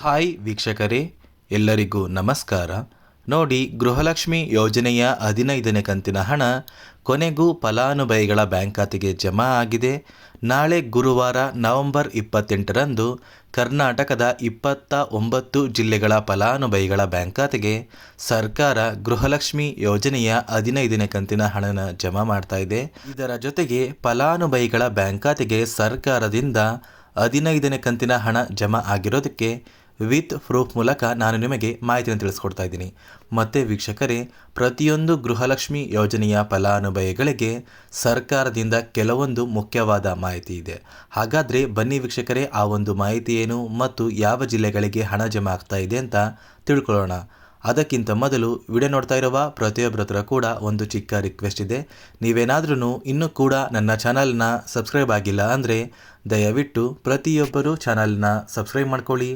Hi ವೀಕ್ಷಕರೇ, ಎಲ್ಲರಿಗೂ ನಮಸ್ಕಾರ. ನೋಡಿ, ಗೃಹಲಕ್ಷ್ಮಿ ಯೋಜನೆಯ ಹದಿನೈದನೇ ಕಂತಿನ ಹಣ ಕೊನೆಗೂ ಫಲಾನುಭವಿಗಳ ಬ್ಯಾಂಕ್ ಖಾತೆಗೆ ಜಮಾ ಆಗಿದೆ. ನಾಳೆ ಗುರುವಾರ ನವೆಂಬರ್ ಇಪ್ಪತ್ತೆಂಟರಂದು ಕರ್ನಾಟಕದ ಇಪ್ಪತ್ತ ಒಂಬತ್ತು ಜಿಲ್ಲೆಗಳ ಫಲಾನುಭವಿಗಳ ಬ್ಯಾಂಕ್ ಖಾತೆಗೆ ಸರ್ಕಾರ ಗೃಹಲಕ್ಷ್ಮಿ ಯೋಜನೆಯ ಹದಿನೈದನೇ ಕಂತಿನ ಹಣನ ಜಮಾ ಮಾಡ್ತಾ ಇದೆ. ಇದರ ಜೊತೆಗೆ ಫಲಾನುಭವಿಗಳ ಬ್ಯಾಂಕ್ ಖಾತೆಗೆ ಸರ್ಕಾರದಿಂದ ಹದಿನೈದನೇ ಕಂತಿನ ಹಣ ಜಮಾ ಆಗಿರೋದಕ್ಕೆ ವಿತ್ ಪ್ರೂಫ್ ಮೂಲಕ ನಾನು ನಿಮಗೆ ಮಾಹಿತಿಯನ್ನು ತಿಳಿಸ್ಕೊಡ್ತಾ ಇದ್ದೀನಿ. ಮತ್ತು ವೀಕ್ಷಕರೇ, ಪ್ರತಿಯೊಂದು ಗೃಹಲಕ್ಷ್ಮಿ ಯೋಜನೆಯ ಫಲಾನುಭವಿಗಳಿಗೆ ಸರ್ಕಾರದಿಂದ ಕೆಲವೊಂದು ಮುಖ್ಯವಾದ ಮಾಹಿತಿ ಇದೆ. ಹಾಗಾದರೆ ಬನ್ನಿ ವೀಕ್ಷಕರೇ, ಆ ಒಂದು ಮಾಹಿತಿ ಏನು ಮತ್ತು ಯಾವ ಜಿಲ್ಲೆಗಳಿಗೆ ಹಣ ಜಮಾ ಆಗ್ತಾ ಇದೆ ಅಂತ ತಿಳ್ಕೊಳ್ಳೋಣ. ಅದಕ್ಕಿಂತ ಮೊದಲು ವಿಡಿಯೋ ನೋಡ್ತಾ ಇರುವ ಪ್ರತಿಯೊಬ್ಬರ ಹತ್ರ ಕೂಡ ಒಂದು ಚಿಕ್ಕ ರಿಕ್ವೆಸ್ಟ್ ಇದೆ. ನೀವೇನಾದ್ರೂ ಇನ್ನೂ ಕೂಡ ನನ್ನ ಚಾನಲ್ನ ಸಬ್ಸ್ಕ್ರೈಬ್ ಆಗಿಲ್ಲ ಅಂದರೆ ದಯವಿಟ್ಟು ಪ್ರತಿಯೊಬ್ಬರು ಚಾನಲ್ನ ಸಬ್ಸ್ಕ್ರೈಬ್ ಮಾಡ್ಕೊಳ್ಳಿ.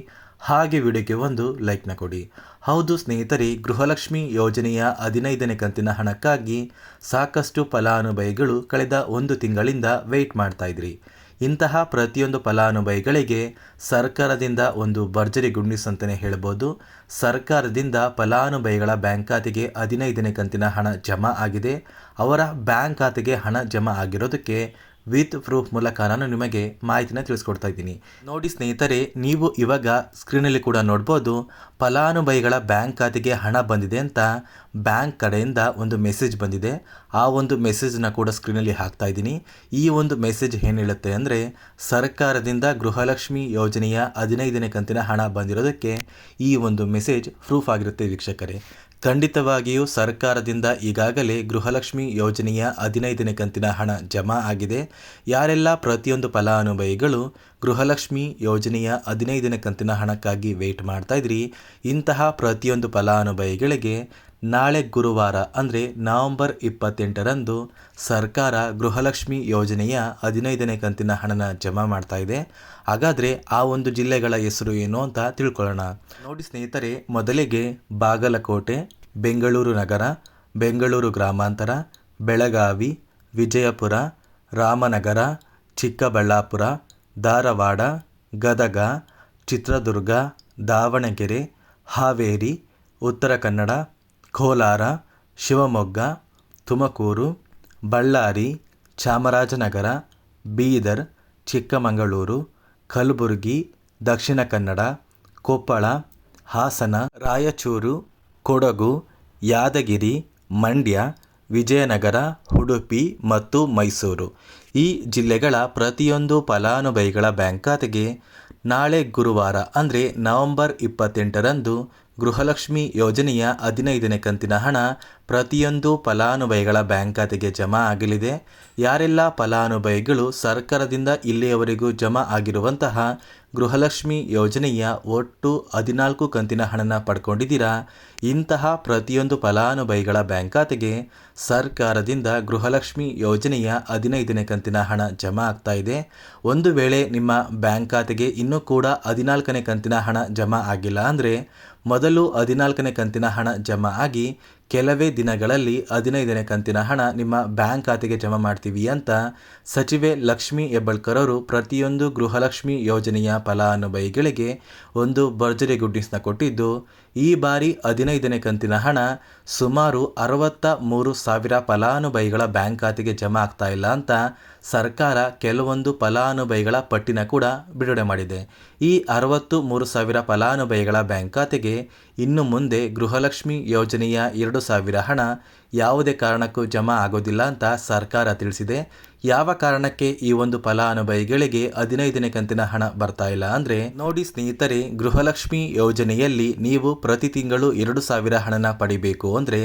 ಹಾಗೆ ವಿಡಿಯೋಗೆ ಒಂದು ಲೈಕ್ನ ಕೊಡಿ. ಹೌದು ಸ್ನೇಹಿತರೆ, ಗೃಹಲಕ್ಷ್ಮಿ ಯೋಜನೆಯ ಹದಿನೈದನೇ ಕಂತಿನ ಹಣಕ್ಕಾಗಿ ಸಾಕಷ್ಟು ಫಲಾನುಭವಿಗಳು ಕಳೆದ ಒಂದು ತಿಂಗಳಿಂದ ವೆಯ್ಟ್ ಮಾಡ್ತಾ ಇದ್ರಿ. ಇಂತಹ ಪ್ರತಿಯೊಂದು ಫಲಾನುಭವಿಗಳಿಗೆ ಸರ್ಕಾರದಿಂದ ಒಂದು ಭರ್ಜರಿ ಗುಡ್ ನ್ಯೂಸ್ ಅಂತಲೇ ಹೇಳ್ಬೋದು. ಸರ್ಕಾರದಿಂದ ಫಲಾನುಭವಿಗಳ ಬ್ಯಾಂಕ್ ಖಾತೆಗೆ ಹದಿನೈದನೇ ಕಂತಿನ ಹಣ ಜಮಾ ಆಗಿದೆ. ಅವರ ಬ್ಯಾಂಕ್ ಖಾತೆಗೆ ಹಣ ಜಮಾ ಆಗಿರೋದಕ್ಕೆ ವಿತ್ ಪ್ರೂಫ್ ಮೂಲಕ ನಾನು ನಿಮಗೆ ಮಾಹಿತಿನ ತಿಳಿಸ್ಕೊಡ್ತಾ ಇದ್ದೀನಿ. ನೋಡಿ ಸ್ನೇಹಿತರೆ, ನೀವು ಇವಾಗ ಸ್ಕ್ರೀನಲ್ಲಿ ಕೂಡ ನೋಡ್ಬೋದು, ಫಲಾನುಭವಿಗಳ ಬ್ಯಾಂಕ್ ಖಾತೆಗೆ ಹಣ ಬಂದಿದೆ ಅಂತ ಬ್ಯಾಂಕ್ ಕಡೆಯಿಂದ ಒಂದು ಮೆಸೇಜ್ ಬಂದಿದೆ. ಆ ಒಂದು ಮೆಸೇಜ್ನ ಕೂಡ ಸ್ಕ್ರೀನಲ್ಲಿ ಹಾಕ್ತಾ ಇದ್ದೀನಿ. ಈ ಒಂದು ಮೆಸೇಜ್ ಏನು ಹೇಳುತ್ತೆ ಅಂದರೆ, ಸರ್ಕಾರದಿಂದ ಗೃಹಲಕ್ಷ್ಮಿ ಯೋಜನೆಯ ಹದಿನೈದನೇ ಕಂತಿನ ಹಣ ಬಂದಿರೋದಕ್ಕೆ ಈ ಒಂದು ಮೆಸೇಜ್ ಪ್ರೂಫ್ ಆಗಿರುತ್ತೆ ವೀಕ್ಷಕರೇ. ಖಂಡಿತವಾಗಿಯೂ ಸರ್ಕಾರದಿಂದ ಈಗಾಗಲೇ ಗೃಹಲಕ್ಷ್ಮಿ ಯೋಜನೆಯ ಹದಿನೈದನೇ ಕಂತಿನ ಹಣ ಜಮಾ ಆಗಿದೆ. ಯಾರೆಲ್ಲ ಪ್ರತಿಯೊಂದು ಫಲಾನುಭವಿಗಳು ಗೃಹಲಕ್ಷ್ಮಿ ಯೋಜನೆಯ ಹದಿನೈದನೇ ಕಂತಿನ ಹಣಕ್ಕಾಗಿ ವೆಯ್ಟ್ ಮಾಡ್ತಾ ಇದ್ರಿ, ಇಂತಹ ಪ್ರತಿಯೊಂದು ಫಲಾನುಭವಿಗಳಿಗೆ ನಾಳೆ ಗುರುವಾರ ಅಂದರೆ ನವೆಂಬರ್ ಇಪ್ಪತ್ತೆಂಟರಂದು ಸರ್ಕಾರ ಗೃಹಲಕ್ಷ್ಮಿ ಯೋಜನೆಯ ಹದಿನೈದನೇ ಕಂತಿನ ಹಣನ ಜಮಾ ಮಾಡ್ತಾ ಇದೆ. ಹಾಗಾದರೆ ಆ ಒಂದು ಜಿಲ್ಲೆಗಳ ಹೆಸರು ಏನು ಅಂತ ತಿಳ್ಕೊಳ್ಳೋಣ. ನೋಡಿ ಸ್ನೇಹಿತರೆ, ಮೊದಲಿಗೆ ಬಾಗಲಕೋಟೆ, ಬೆಂಗಳೂರು ನಗರ, ಬೆಂಗಳೂರು ಗ್ರಾಮಾಂತರ, ಬೆಳಗಾವಿ, ವಿಜಯಪುರ, ರಾಮನಗರ, ಚಿಕ್ಕಬಳ್ಳಾಪುರ, ಧಾರವಾಡ, ಗದಗ, ಚಿತ್ರದುರ್ಗ, ದಾವಣಗೆರೆ, ಹಾವೇರಿ, ಉತ್ತರ ಕನ್ನಡ ಕೋಲಾರ, ಶಿವಮೊಗ್ಗ, ತುಮಕೂರು, ಬಳ್ಳಾರಿ, ಚಾಮರಾಜನಗರ, ಬೀದರ್, ಚಿಕ್ಕಮಗಳೂರು, ಕಲಬುರಗಿ, ದಕ್ಷಿಣ ಕನ್ನಡ, ಕೊಪ್ಪಳ, ಹಾಸನ, ರಾಯಚೂರು, ಕೊಡಗು, ಯಾದಗಿರಿ, ಮಂಡ್ಯ, ವಿಜಯನಗರ, ಉಡುಪಿ ಮತ್ತು ಮೈಸೂರು. ಈ ಜಿಲ್ಲೆಗಳ ಪ್ರತಿಯೊಂದು ಫಲಾನುಭವಿಗಳ ಬ್ಯಾಂಕ್ ಖಾತೆಗೆ ನಾಳೆ ಗುರುವಾರ ಅಂದರೆ ನವೆಂಬರ್ ಇಪ್ಪತ್ತೆಂಟರಂದು ಗೃಹಲಕ್ಷ್ಮಿ ಯೋಜನೆಯ ಹದಿನೈದನೇ ಕಂತಿನ ಹಣ ಪ್ರತಿಯೊಂದು ಫಲಾನುಭವಿಗಳ ಬ್ಯಾಂಕ್ ಖಾತೆಗೆ ಜಮಾ ಆಗಲಿದೆ. ಯಾರೆಲ್ಲ ಫಲಾನುಭವಿಗಳು ಸರ್ಕಾರದಿಂದ ಇಲ್ಲಿಯವರೆಗೂ ಜಮಾ ಆಗಿರುವಂತಹ ಗೃಹಲಕ್ಷ್ಮಿ ಯೋಜನೆಯ ಒಟ್ಟು ಹದಿನಾಲ್ಕು ಕಂತಿನ ಹಣನ ಪಡ್ಕೊಂಡಿದ್ದೀರಾ? ಇಂತಹ ಪ್ರತಿಯೊಂದು ಫಲಾನುಭವಿಗಳ ಬ್ಯಾಂಕ್ ಖಾತೆಗೆ ಸರ್ಕಾರದಿಂದ ಗೃಹಲಕ್ಷ್ಮಿ ಯೋಜನೆಯ ಹದಿನೈದನೇ ಕಂತಿನ ಹಣ ಜಮಾ ಆಗ್ತಾ ಇದೆ. ಒಂದು ವೇಳೆ ನಿಮ್ಮ ಬ್ಯಾಂಕ್ ಖಾತೆಗೆ ಇನ್ನೂ ಕೂಡ ಹದಿನಾಲ್ಕನೇ ಕಂತಿನ ಹಣ ಜಮಾ ಆಗಿಲ್ಲ ಅಂದರೆ ಮೊದಲು ಹದಿನಾಲ್ಕನೇ ಕಂತಿನ ಹಣ ಜಮಾ ಆಗಿ ಕೆಲವೇ ದಿನಗಳಲ್ಲಿ ಹದಿನೈದನೇ ಕಂತಿನ ಹಣ ನಿಮ್ಮ ಬ್ಯಾಂಕ್ ಖಾತೆಗೆ ಜಮಾ ಮಾಡ್ತೀವಿ ಅಂತ ಸಚಿವೆ ಲಕ್ಷ್ಮಿ ಹೆಬ್ಬಳ್ಕರ್ ಅವರು ಪ್ರತಿಯೊಂದು ಗೃಹಲಕ್ಷ್ಮಿ ಯೋಜನೆಯ ಫಲಾನುಭವಿಗಳಿಗೆ ಒಂದು ಭರ್ಜರಿ ಗುಡ್ಡಿಸ್ನ ಕೊಟ್ಟಿದ್ದು, ಈ ಬಾರಿ ಹದಿನೈದನೇ ಕಂತಿನ ಹಣ ಸುಮಾರು ಅರವತ್ತ ಮೂರು ಸಾವಿರ ಫಲಾನುಭವಿಗಳ ಬ್ಯಾಂಕ್ ಖಾತೆಗೆ ಜಮಾ ಆಗ್ತಾ ಇಲ್ಲ ಅಂತ ಸರ್ಕಾರ ಕೆಲವೊಂದು ಫಲಾನುಭವಿಗಳ ಪಟ್ಟಿನ ಕೂಡ ಬಿಡುಗಡೆ ಮಾಡಿದೆ. ಈ ಅರವತ್ತು ಮೂರು ಸಾವಿರ ಫಲಾನುಭವಿಗಳ ಬ್ಯಾಂಕ್ ಖಾತೆಗೆ ಇನ್ನು ಮುಂದೆ ಗೃಹಲಕ್ಷ್ಮಿ ಯೋಜನೆಯ ಎರಡು ಸಾವಿರ ಹಣ ಯಾವುದೇ ಕಾರಣಕ್ಕೂ ಜಮಾ ಆಗೋದಿಲ್ಲ ಅಂತ ಸರ್ಕಾರ ತಿಳಿಸಿದೆ. ಯಾವ ಕಾರಣಕ್ಕೆ ಈ ಒಂದು ಫಲಾನುಭವಿಗಳಿಗೆ ಹದಿನೈದನೇ ಕಂತಿನ ಹಣ ಬರ್ತಾ ಇಲ್ಲ ಅಂದರೆ, ನೋಡಿ ಸ್ನೇಹಿತರೆ, ಗೃಹಲಕ್ಷ್ಮಿ ಯೋಜನೆಯಲ್ಲಿ ನೀವು ಪ್ರತಿ ತಿಂಗಳು ಎರಡು ಸಾವಿರ ಹಣನ ಪಡಿಬೇಕು ಅಂದರೆ,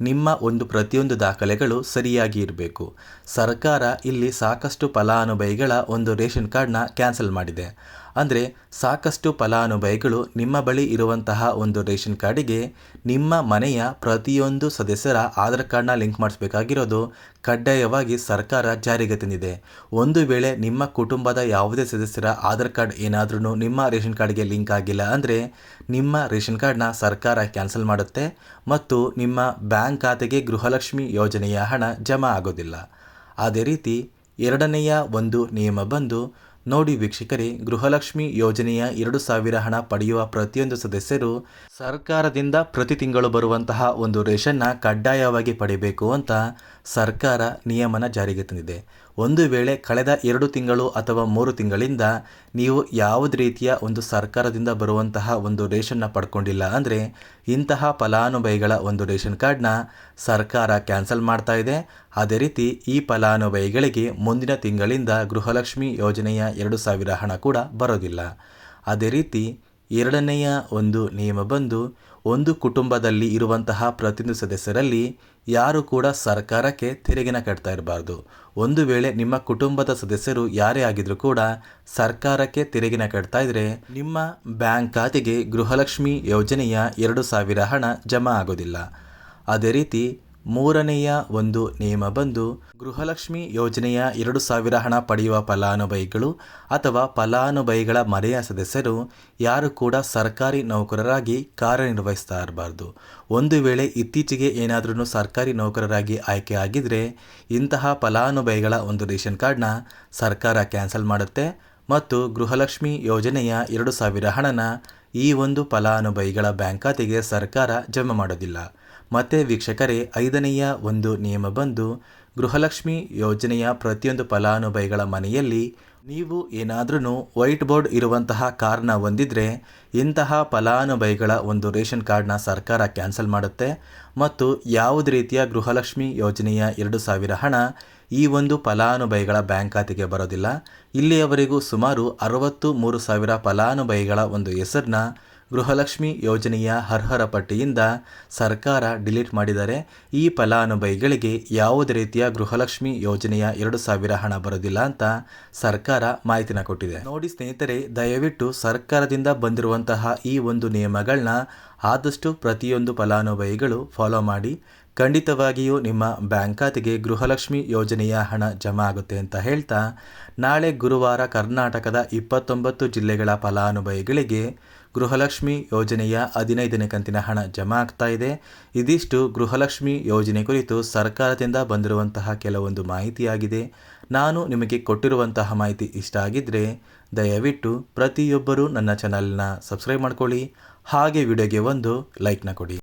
ನಿಮ್ಮ ಒಂದು ಪ್ರತಿಯೊಂದು ದಾಖಲೆಗಳು ಸರಿಯಾಗಿ ಇರಬೇಕು. ಸರ್ಕಾರ ಇಲ್ಲಿ ಸಾಕಷ್ಟು ಫಲಾನುಭವಿಗಳ ಒಂದು ರೇಷನ್ ಕಾರ್ಡ್ನ ಕ್ಯಾನ್ಸಲ್ ಮಾಡಿದೆ. ಅಂದರೆ, ಸಾಕಷ್ಟು ಫಲಾನುಭವಿಗಳು ನಿಮ್ಮ ಬಳಿ ಇರುವಂತಹ ಒಂದು ರೇಷನ್ ಕಾರ್ಡಿಗೆ ನಿಮ್ಮ ಮನೆಯ ಪ್ರತಿಯೊಂದು ಸದಸ್ಯರ ಆಧಾರ್ ಕಾರ್ಡ್ನ ಲಿಂಕ್ ಮಾಡಿಸ್ಬೇಕಾಗಿರೋದು ಕಡ್ಡಾಯವಾಗಿ ಸರ್ಕಾರ ಜಾರಿಗೆ ತಂದಿದೆ. ಒಂದು ವೇಳೆ ನಿಮ್ಮ ಕುಟುಂಬದ ಯಾವುದೇ ಸದಸ್ಯರ ಆಧಾರ್ ಕಾರ್ಡ್ ಏನಾದ್ರೂ ನಿಮ್ಮ ರೇಷನ್ ಕಾರ್ಡ್ಗೆ ಲಿಂಕ್ ಆಗಿಲ್ಲ ಅಂದರೆ ನಿಮ್ಮ ರೇಷನ್ ಕಾರ್ಡ್ನ ಸರ್ಕಾರ ಕ್ಯಾನ್ಸಲ್ ಮಾಡುತ್ತೆ ಮತ್ತು ನಿಮ್ಮ ಬ್ಯಾಂಕ್ ಖಾತೆಗೆ ಗೃಹಲಕ್ಷ್ಮಿ ಯೋಜನೆಯ ಹಣ ಜಮಾ ಆಗೋದಿಲ್ಲ. ಅದೇ ರೀತಿ ಎರಡನೆಯ ಒಂದು ನಿಯಮ ಬಂದು ನೋಡಿ ವೀಕ್ಷಕರೇ, ಗೃಹಲಕ್ಷ್ಮಿ ಯೋಜನೆಯ ಎರಡು ಸಾವಿರ ಹಣ ಪಡೆಯುವ ಪ್ರತಿಯೊಂದು ಸದಸ್ಯರು ಸರ್ಕಾರದಿಂದ ಪ್ರತಿ ತಿಂಗಳು ಬರುವಂತಹ ಒಂದು ರೇಷನ್ನ ಕಡ್ಡಾಯವಾಗಿ ಪಡೆಯಬೇಕು ಅಂತ ಸರ್ಕಾರ ನಿಯಮನ ಜಾರಿಗೆ ತಂದಿದೆ. ಒಂದು ವೇಳೆ ಕಳೆದ ಎರಡು ತಿಂಗಳು ಅಥವಾ ಮೂರು ತಿಂಗಳಿಂದ ನೀವು ಯಾವುದೇ ರೀತಿಯ ಒಂದು ಸರ್ಕಾರದಿಂದ ಬರುವಂತಹ ಒಂದು ರೇಷನ್ನ ಪಡ್ಕೊಂಡಿಲ್ಲ ಅಂದರೆ ಇಂತಹ ಫಲಾನುಭವಿಗಳ ಒಂದು ರೇಷನ್ ಕಾರ್ಡ್ನ ಸರ್ಕಾರ ಕ್ಯಾನ್ಸಲ್ ಮಾಡ್ತಾ ಇದೆ. ಅದೇ ರೀತಿ ಈ ಫಲಾನುಭವಿಗಳಿಗೆ ಮುಂದಿನ ತಿಂಗಳಿಂದ ಗೃಹಲಕ್ಷ್ಮಿ ಯೋಜನೆಯ ಎರಡು ಸಾವಿರ ಹಣ ಕೂಡ ಬರೋದಿಲ್ಲ. ಅದೇ ರೀತಿ ಎರಡನೆಯ ಒಂದು ನಿಯಮ ಬಂದು ಒಂದು ಕುಟುಂಬದಲ್ಲಿ ಇರುವಂತಹ ಪ್ರತಿಯೊಂದು ಸದಸ್ಯರಲ್ಲಿ ಯಾರು ಕೂಡ ಸರ್ಕಾರಕ್ಕೆ ತೆರಿಗೆನ ಕಟ್ತಾ ಇರಬಾರ್ದು. ಒಂದು ವೇಳೆ ನಿಮ್ಮ ಕುಟುಂಬದ ಸದಸ್ಯರು ಯಾರೇ ಆಗಿದ್ರೂ ಕೂಡ ಸರ್ಕಾರಕ್ಕೆ ತೆರಿಗೆನ ಕಟ್ತಾ ಇದ್ರೆ ನಿಮ್ಮ ಬ್ಯಾಂಕ್ ಖಾತೆಗೆ ಗೃಹಲಕ್ಷ್ಮಿ ಯೋಜನೆಯ ಎರಡು ಸಾವಿರ ಹಣ ಜಮಾ ಆಗೋದಿಲ್ಲ. ಅದೇ ರೀತಿ ಮೂರನೆಯ ಒಂದು ನಿಯಮ ಬಂದು ಗೃಹಲಕ್ಷ್ಮಿ ಯೋಜನೆಯ ಎರಡು ಸಾವಿರ ಹಣ ಪಡೆಯುವ ಫಲಾನುಭವಿಗಳು ಅಥವಾ ಫಲಾನುಭವಿಗಳ ಮನೆಯ ಸದಸ್ಯರು ಯಾರು ಕೂಡ ಸರ್ಕಾರಿ ನೌಕರರಾಗಿ ಕಾರ್ಯನಿರ್ವಹಿಸ್ತಾ ಇರಬಾರ್ದು ಒಂದು ವೇಳೆ ಇತ್ತೀಚೆಗೆ ಏನಾದರೂ ಸರ್ಕಾರಿ ನೌಕರರಾಗಿ ಆಯ್ಕೆ ಆಗಿದ್ರೆ ಇಂತಹ ಫಲಾನುಭವಿಗಳ ಒಂದು ರೇಷನ್ ಕಾರ್ಡ್ನ ಸರ್ಕಾರ ಕ್ಯಾನ್ಸಲ್ ಮಾಡುತ್ತೆ ಮತ್ತು ಗೃಹಲಕ್ಷ್ಮಿ ಯೋಜನೆಯ ಎರಡು ಸಾವಿರ ಹಣನ ಈ ಒಂದು ಫಲಾನುಭವಿಗಳ ಬ್ಯಾಂಕ್ ಖಾತೆಗೆ ಸರ್ಕಾರ ಜಮೆ ಮಾಡೋದಿಲ್ಲ. ಮತ್ತೆ ವೀಕ್ಷಕರೇ, ಐದನೆಯ ಒಂದು ನಿಯಮ ಬಂದು, ಗೃಹಲಕ್ಷ್ಮಿ ಯೋಜನೆಯ ಪ್ರತಿಯೊಂದು ಫಲಾನುಭವಿಗಳ ಮನೆಯಲ್ಲಿ ನೀವು ಏನಾದ್ರೂ ವೈಟ್ ಬೋರ್ಡ್ ಇರುವಂತಹ ಕಾರ್ನ ಹೊಂದಿದ್ರೆ, ಇಂತಹ ಫಲಾನುಭವಿಗಳ ಒಂದು ರೇಷನ್ ಕಾರ್ಡ್ನ ಸರ್ಕಾರ ಕ್ಯಾನ್ಸಲ್ ಮಾಡುತ್ತೆ. ಮತ್ತು ಯಾವುದೇ ರೀತಿಯ ಗೃಹಲಕ್ಷ್ಮಿ ಯೋಜನೆಯ ಎರಡು ಸಾವಿರ ಹಣ ಈ ಒಂದು ಫಲಾನುಭವಿಗಳ ಬ್ಯಾಂಕ್ ಖಾತೆಗೆ ಬರೋದಿಲ್ಲ. ಇಲ್ಲಿಯವರೆಗೂ ಸುಮಾರು ಅರವತ್ತು ಮೂರು ಸಾವಿರ ಫಲಾನುಭವಿಗಳ ಒಂದು ಹೆಸರನ್ನ ಗೃಹಲಕ್ಷ್ಮಿ ಯೋಜನೆಯ ಅರ್ಹರ ಪಟ್ಟಿಯಿಂದ ಸರ್ಕಾರ ಡಿಲೀಟ್ ಮಾಡಿದರೆ ಈ ಫಲಾನುಭವಿಗಳಿಗೆ ಯಾವುದೇ ರೀತಿಯ ಗೃಹಲಕ್ಷ್ಮಿ ಯೋಜನೆಯ ಎರಡು ಸಾವಿರ ಹಣ ಬರೋದಿಲ್ಲ ಅಂತ ಸರ್ಕಾರ ಮಾಹಿತಿನ ಕೊಟ್ಟಿದೆ. ನೋಡಿ ಸ್ನೇಹಿತರೆ, ದಯವಿಟ್ಟು ಸರ್ಕಾರದಿಂದ ಬಂದಿರುವಂತಹ ಈ ಒಂದು ನಿಯಮಗಳನ್ನ ಆದಷ್ಟು ಪ್ರತಿಯೊಂದು ಫಲಾನುಭವಿಗಳು ಫಾಲೋ ಮಾಡಿ ಖಂಡಿತವಾಗಿಯೂ ನಿಮ್ಮ ಬ್ಯಾಂಕ್ ಖಾತೆಗೆ ಗೃಹಲಕ್ಷ್ಮಿ ಯೋಜನೆಯ ಹಣ ಜಮಾ ಆಗುತ್ತೆ ಅಂತ ಹೇಳ್ತಾ, ನಾಳೆ ಗುರುವಾರ ಕರ್ನಾಟಕದ ಇಪ್ಪತ್ತೊಂಬತ್ತು ಜಿಲ್ಲೆಗಳ ಫಲಾನುಭವಿಗಳಿಗೆ ಗೃಹಲಕ್ಷ್ಮಿ ಯೋಜನೆಯ ಹದಿನೈದನೇ ಕಂತಿನ ಹಣ ಜಮಾ ಆಗ್ತಾ ಇದೆ. ಇದಿಷ್ಟು ಗೃಹಲಕ್ಷ್ಮಿ ಯೋಜನೆ ಕುರಿತು ಸರ್ಕಾರದಿಂದ ಬಂದಿರುವಂತಹ ಕೆಲವೊಂದು ಮಾಹಿತಿಯಾಗಿದೆ. ನಾನು ನಿಮಗೆ ಕೊಟ್ಟಿರುವಂತಹ ಮಾಹಿತಿ ಇಷ್ಟ ಆಗಿದ್ದರೆ ದಯವಿಟ್ಟು ಪ್ರತಿಯೊಬ್ಬರೂ ನನ್ನ ಚಾನಲ್ನ ಸಬ್ಸ್ಕ್ರೈಬ್ ಮಾಡ್ಕೊಳ್ಳಿ. ಹಾಗೆ ವಿಡಿಯೋಗೆ ಒಂದು ಲೈಕ್ನ ಕೊಡಿ.